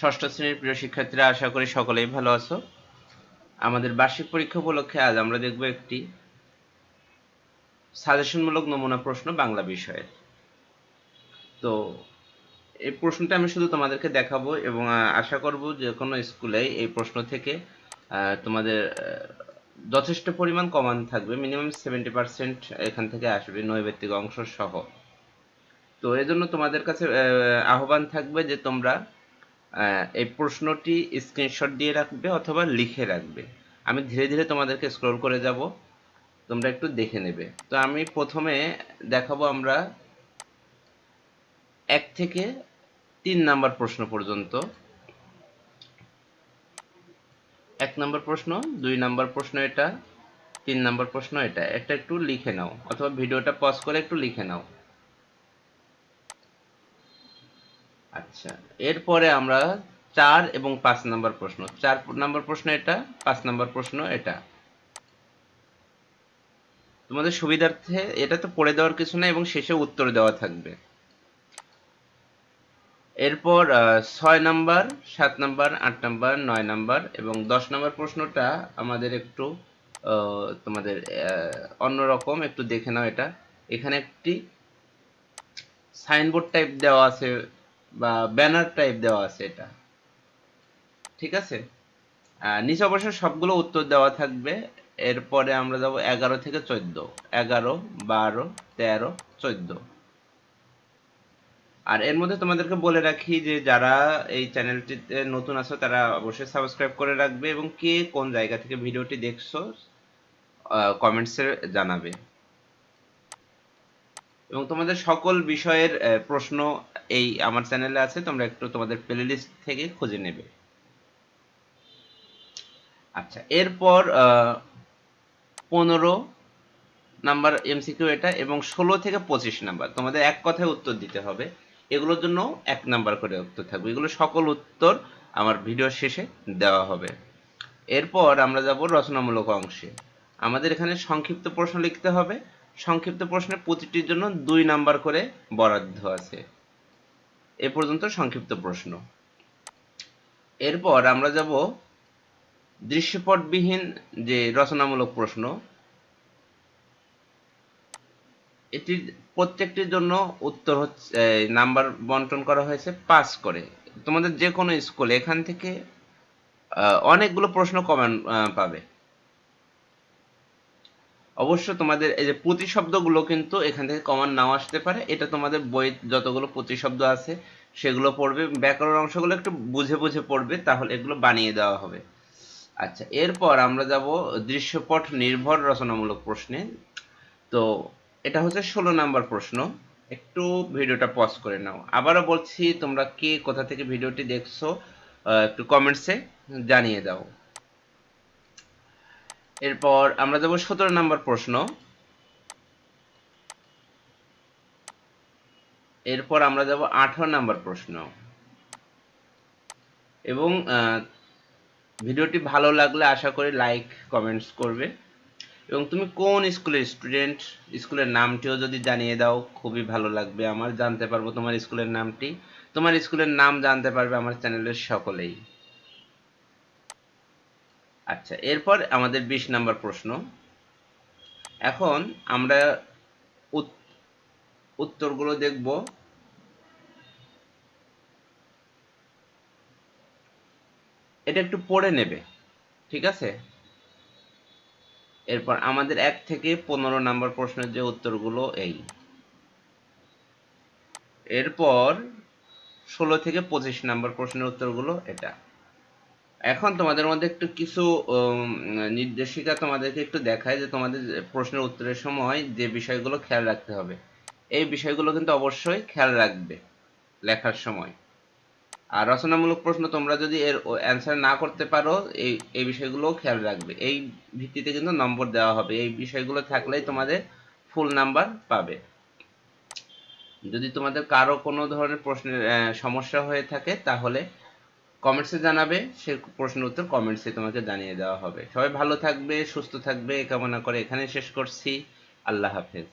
ষষ্ঠ শ্রেণির প্রিয় শিক্ষার্থীরা আশা করি সকলেই ভালো আছো। আমাদের বার্ষিক পরীক্ষা উপলক্ষে আজ আমরা দেখব একটি সাজেশনমূলক নমুনা প্রশ্ন বাংলা বিষয়ের তো এই প্রশ্নটা আমি শুধু তোমাদেরকে দেখাবো এবং আশা করব যে কোনো স্কুলে এই প্রশ্ন থেকে তোমাদের যথেষ্ট পরিমাণ কমান থাকবে। মিনিমাম সেভেন্টি পার্সেন্ট এখান থেকে আসবে নৈবেত্তিক অংশ সহ। তো এজন্য তোমাদের কাছে আহ, আহ্বান থাকবে যে তোমরা এই প্রশ্নটি স্ক্রিনশট দিয়ে রাখবে অথবা লিখে রাখবে। আমি ধীরে ধীরে তোমাদেরকে স্ক্রল করে যাব, তোমরা একটু দেখে নেবে। তো আমি প্রথমে দেখাবো আমরা এক থেকে তিন নাম্বার প্রশ্ন পর্যন্ত। এক নাম্বার প্রশ্ন, দুই নাম্বার প্রশ্ন এটা, তিন নাম্বার প্রশ্ন এটা। একটা একটু লিখে নাও, অথবা ভিডিওটা পজ করে একটু লিখে নাও। আচ্ছা এরপরে আমরা চার এবং পাঁচ নাম্বার প্রশ্ন। চার নাম্বার প্রশ্ন এটা, পাঁচ নাম্বার প্রশ্ন এটা। তোমাদের সুবিধার্থে এটা তো পড়ে দেওয়ার কিছু না এবং শেষে উত্তর দেওয়া থাকবে। এরপর ছয় নাম্বার, সাত নাম্বার, আট নাম্বার, নয় নাম্বার এবং দশ নাম্বার প্রশ্নটা আমাদের একটু তোমাদের অন্যরকম একটু দেখে নাও এটা। এখানে একটি সাইনবোর্ড টাইপ দেওয়া আছে বা ব্যানার টাইপ দেওয়া আছে এটা। ঠিক আছে? নিচে অবশ্য সবগুলো উত্তর দেওয়া থাকবে। এরপরে আমরা যাব এগারো থেকে চোদ্দ। এগারো, বারো, তেরো, চোদ্দ। আর এর মধ্যে তোমাদেরকে বলে রাখি যে, যারা এই চ্যানেলটিতে নতুন আছো, তারা অবশ্যই সাবস্ক্রাইব করে রাখবে এবং কে কোন জায়গা থেকে ভিডিওটি দেখছ কমেন্টসে জানাবে। এবং তোমাদের সকল বিষয়ের প্রশ্ন এই আমার চ্যানেলে আছে, তোমরা একটু তোমাদের প্লেলিস্ট থেকে খুঁজে নেবে। আচ্ছা এরপর পনেরো নাম্বার এমসিকিউ এটা এবং ষোলো থেকে পঁচিশ নাম্বার। তোমাদের এক কথায় উত্তর দিতে হবে। এগুলোর জন্য এক নাম্বার করে উত্তর থাকবে। এগুলো সকল উত্তর আমার ভিডিও শেষে দেওয়া হবে। এরপর আমরা যাব রচনামূলক অংশে। আমাদের এখানে সংক্ষিপ্ত প্রশ্ন লিখতে হবে। সংক্ষিপ্ত প্রশ্নের প্রতিটির জন্য দুই নাম্বার করে বরাদ্দ আছে। এ পর্যন্ত সংক্ষিপ্ত প্রশ্ন। এরপর আমরা যাব দৃশ্যপটবিহীন যে রচনামূলক প্রশ্ন, এটির প্রত্যেকটির জন্য উত্তর হচ্ছে নাম্বার বন্টন করা হয়েছে পাস করে। তোমাদের যে কোনো স্কুলে এখান থেকে অনেকগুলো প্রশ্ন কমন পাবে। অবশ্য তোমাদের এই যে প্রতিশব্দগুলো কিন্তু এখান থেকে কমন নাও আসতে পারে। এটা তোমাদের বই যতগুলো প্রতিশব্দ আছে সেগুলো পড়বে। ব্যাকরণ অংশগুলো একটু বুঝে বুঝে পড়বে, তাহলে এগুলো বানিয়ে দেওয়া হবে। আচ্ছা এরপর আমরা যাব দৃশ্যপট নির্ভর রচনামূলক প্রশ্নে। তো এটা হচ্ছে ষোলো নাম্বার প্রশ্ন। একটু ভিডিওটা পজ করে নাও। আবারও বলছি, তোমরা কে কোথা থেকে ভিডিওটি দেখছ একটু কমেন্টসে জানিয়ে দাও। এরপর আমরা যাব সতেরো নাম্বার প্রশ্ন। এরপর আমরা যাব আঠারো নাম্বার প্রশ্ন। এবং ভিডিওটি ভালো লাগলে আশা করি লাইক, কমেন্টস করবে। এবং তুমি কোন স্কুলের স্টুডেন্ট, স্কুলের নামটিও যদি জানিয়ে দাও, খুবই ভালো লাগবে আমার। জানতে পারব তোমার স্কুলের নামটি। তোমার স্কুলের নাম জানতে পারবে আমার চ্যানেলের সকলেই। আচ্ছা এরপর আমাদের বিশ নাম্বার প্রশ্ন। এখন আমরা উত- উত্তরগুলো দেখব। এটা একটু পড়ে নেবে, ঠিক আছে? এরপর আমাদের এক থেকে পনেরো নাম্বার প্রশ্নের যে উত্তরগুলো এই। এরপর ষোলো থেকে পঁচিশ নাম্বার প্রশ্নের উত্তরগুলো এটা। এখন তোমাদের মধ্যে একটু কিছু নির্দেশিকা তোমাদেরকে একটু দেখায় যে তোমাদের প্রশ্নের উত্তরের সময় যে বিষয়গুলো খেয়াল রাখতে হবে। এই বিষয়গুলো কিন্তু অবশ্যই খেয়াল রাখবে লেখার সময়। আর রচনামূলক প্রশ্ন তোমরা যদি এর অ্যান্সার না করতে পারো, এই এই বিষয়গুলোও খেয়াল রাখবে। এই ভিত্তিতে কিন্তু নম্বর দেওয়া হবে। এই বিষয়গুলো থাকলেই তোমাদের ফুল নাম্বার পাবে। যদি তোমাদের কারও কোনো ধরনের প্রশ্নের সমস্যা হয়ে থাকে, তাহলে কমেন্টসে জানাবে, সে প্রশ্নের উত্তর কমেন্টসে তোমাকে জানিয়ে দেওয়া হবে। সবাই ভালো থাকবে, সুস্থ থাকবে কামনা করে এখানে শেষ করছি। আল্লাহ হাফেজ।